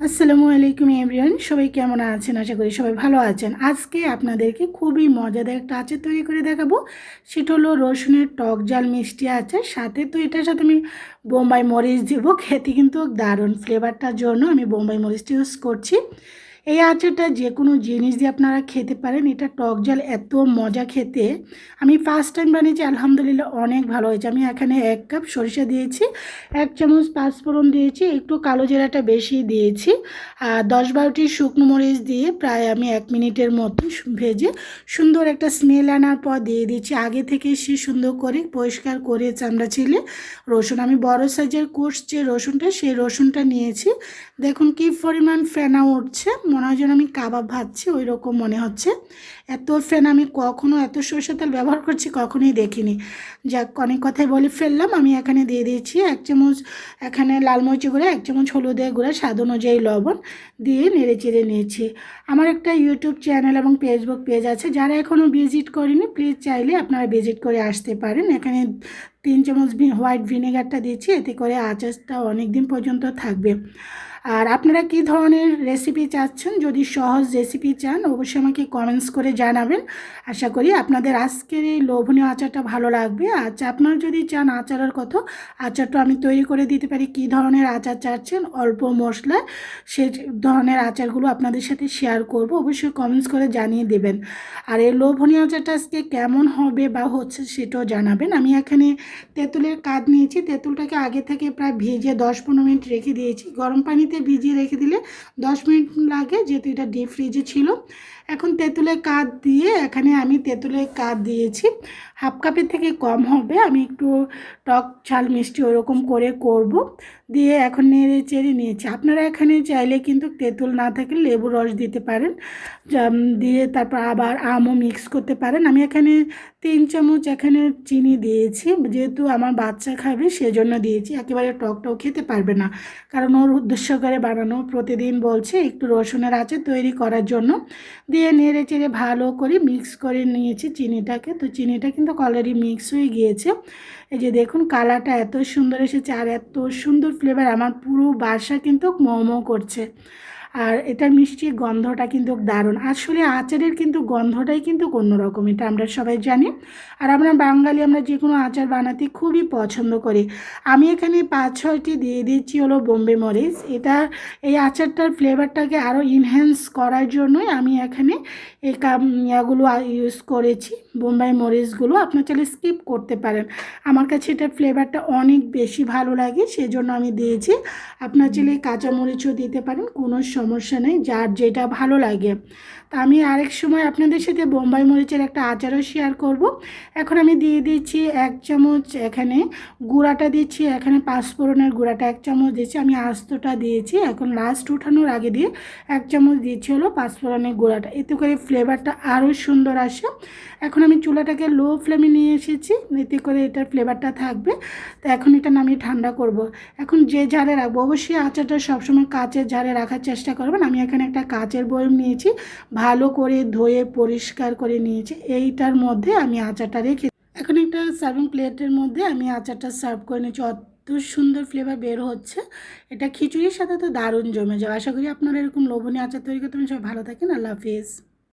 আসসালামু আলাইকুম এভরিওয়ান, সবাই কেমন আছেন? আশা করি সবাই ভালো আছেন। আজকে আপনাদেরকে খুবই মজাদার একটা আচার তৈরি করে দেখাবো। সেটা হলো রসুনের টক জাল মিষ্টি আচার। সাথে তো এটার সাথে আমি বোম্বাই মরিচ দিব। খেতে কিন্তু দারুণ ফ্লেভারটার জন্য আমি বোম্বাই মরিচটা ইউজ করছি। এই আচারটা যে কোনো জিনিস দিয়ে আপনারা খেতে পারেন। এটা টক জল, এত মজা খেতে। আমি ফার্স্ট টাইম বানিয়েছি, আলহামদুলিল্লাহ অনেক ভালো হয়েছে। আমি এখানে এক কাপ সরিষা দিয়েছি, এক চামচ পাঁচফোড়ন দিয়েছি, একটু কালো জিরাটা বেশি দিয়েছি, আর দশ বারোটি শুকনো মরিচ দিয়ে প্রায় আমি এক মিনিটের মতো ভেজে সুন্দর একটা স্মেল আনার পর দিয়ে দিচ্ছি আগে থেকে সে সুন্দর করে পরিষ্কার করে চামড়া ছিলে রসুন। আমি বড় সাইজের কোষ যে রসুনটা, সেই রসুনটা নিয়েছি। দেখুন কি পরিমাণ ফেনা উঠছে। মনে হয় যেন আমি কাবাব ভাজছি ওই রকম মনে হচ্ছে। এত ফেন আমি কখনো, এত সরষের তেল ব্যবহার করছি কখনোই দেখিনি। যাক, অনেক কথাই বলে ফেললাম। আমি এখানে দিয়ে দিয়েছি এক চামচ, এখানে লাল মরিচি গুঁড়া, এক চামচ হলুদের গুঁড়া, স্বাদ অনুযায়ী লবণ দিয়ে নেড়ে চেড়ে নিয়েছি। আমার একটা ইউটিউব চ্যানেল এবং ফেসবুক পেজ আছে, যারা এখনও ভিজিট করেনি প্লিজ চাইলে আপনারা ভিজিট করে আসতে পারেন। এখানে তিন চামচ হোয়াইট ভিনেগারটা দিচ্ছি এতে করে আচারটা অনেক দিন পর্যন্ত থাকবে। আর আপনারা কী ধরনের রেসিপি চাচ্ছেন? যদি সহজ রেসিপি চান, অবশ্যই আমাকে কমেন্টস করে জানাবেন। আশা করি আপনাদের আজকের এই লোভনীয় আচারটা ভালো লাগবে। আচ্ছা আপনারা যদি চান আচারের কথা, আচারটা আমি তৈরি করে দিতে পারি কী ধরনের আচার চাচ্ছেন, অল্প মশলায় সে ধরনের আচারগুলো আপনাদের সাথে শেয়ার করব, অবশ্যই কমেন্টস করে জানিয়ে দেবেন। আর এই লোভনীয় আচারটা আজকে কেমন হবে বা হচ্ছে সেটাও জানাবেন। আমি এখানে তেঁতুলের কাজ নিয়েছি, তেঁতুলটাকে আগে থেকে প্রায় ভেজে দশ পনেরো মিনিট রেখে দিয়েছি। গরম পানিতে ভিজিয়ে রেখে দিলে দশ মিনিট লাগে, যেহেতু এটা ডিপ ফ্রিজে ছিল। এখন তেঁতুলের কাঠ দিয়ে এখানে আমি তেঁতুলের কাঠ দিয়েছি। হাফ কাপের থেকে কম হবে, আমি একটু টক ঝাল মিষ্টি ওরকম করে করব। দিয়ে এখন নেড়ে চেড়ে নিয়েছি। আপনারা এখানে চাইলে কিন্তু তেঁতুল না থাকলে লেবু রস দিতে পারেন। দিয়ে তারপর আবার আমও মিক্স করতে পারেন। আমি এখানে তিন চামচ এখানে চিনি দিয়েছি, যেহেতু আমার বাচ্চা খাবে সেজন্য দিয়েছি। একেবারে টকটাও খেতে পারবে না, কারণ ওর উদ্দেশ্য করে বানানো। প্রতিদিন বলছে একটু রসুনের আচার তৈরি করার জন্য। দিয়ে নেড়ে চেড়ে ভালো করে মিক্স করে নিয়েছি চিনিটাকে। তো চিনিটা কিন্তু অলরেডি মিক্স হয়ে গিয়েছে। এই যে দেখুন কালারটা এত সুন্দর এসেছে আর এত সুন্দর ফ্লেভার আমার পুরো বাসা কিন্তু মোমো করছে। আর এটার মিষ্টির গন্ধটা কিন্তু দারুণ। আসলে আচারের কিন্তু গন্ধটাই কিন্তু অন্যরকম, এটা আমরা সবাই জানি। আর আমরা বাঙালি, আমরা যে কোনো আচার বানাতে খুবই পছন্দ করি। আমি এখানে পাঁচ, ছয়টি দিয়ে দিচ্ছি হলো বোম্বে মরিচ। এটা, এই আচারটার ফ্লেভারটাকে আরও ইনহ্যান্স করার জন্যই আমি এখানে এই ইয়াগুলো ইউজ করেছি। বোম্বাই মরিচগুলো আপনার চাইলে স্কিপ করতে পারেন। আমার কাছে এটার ফ্লেভারটা অনেক বেশি ভালো লাগে, সেজন্য আমি দিয়েছি। আপনার চাইলে কাঁচামরিচও দিতে পারেন, কোনো সমস্যা নেই, যার যেটা ভালো লাগে। তা আমি আরেক সময় আপনাদের সাথে বোম্বাই মরিচের একটা আচারও শেয়ার করব। এখন আমি দিয়ে দিচ্ছি এক চামচ এখানে গুঁড়াটা দিচ্ছি, এখানে পাঁচফোড়নের গুঁড়াটা এক চামচ দিচ্ছি, আমি আস্তটা দিয়েছি। এখন লাস্ট উঠানোর আগে দিয়ে এক চামচ দিয়েছি হলো পাঁচফোড়নের গুঁড়াটা। এতে করে ফ্লেভারটা আরও সুন্দর আসে। এখন আমি চুলাটাকে লো ফ্লেমে নিয়ে এসেছি, এতে করে এটার ফ্লেভারটা থাকবে। তো এখন এটা নামিয়ে ঠান্ডা করব। এখন যে ঝাড়ে রাখব, অবশ্যই আচারটা সবসময় কাঁচের ঝাড়ে রাখার চেষ্টা করবেন। আমি এখানে একটা কাচের বয়ম নিয়েছি, ভালো করে ধুয়ে পরিষ্কার করে নিয়েছি। এইটার মধ্যে আমি আচারটা রেখে এখন একটা সার্ভিং প্লেটের মধ্যে আমি আচারটা সার্ভ করে নিয়েছি। অত সুন্দর ফ্লেভার বের হচ্ছে। এটা খিচুড়ির সাথে তো দারুণ জমে যাবে। আশা করি আপনারা এরকম লোভনীয় আচার তৈরি করতে সবাই ভালো থাকেন। আল্লাহ হাফিজ।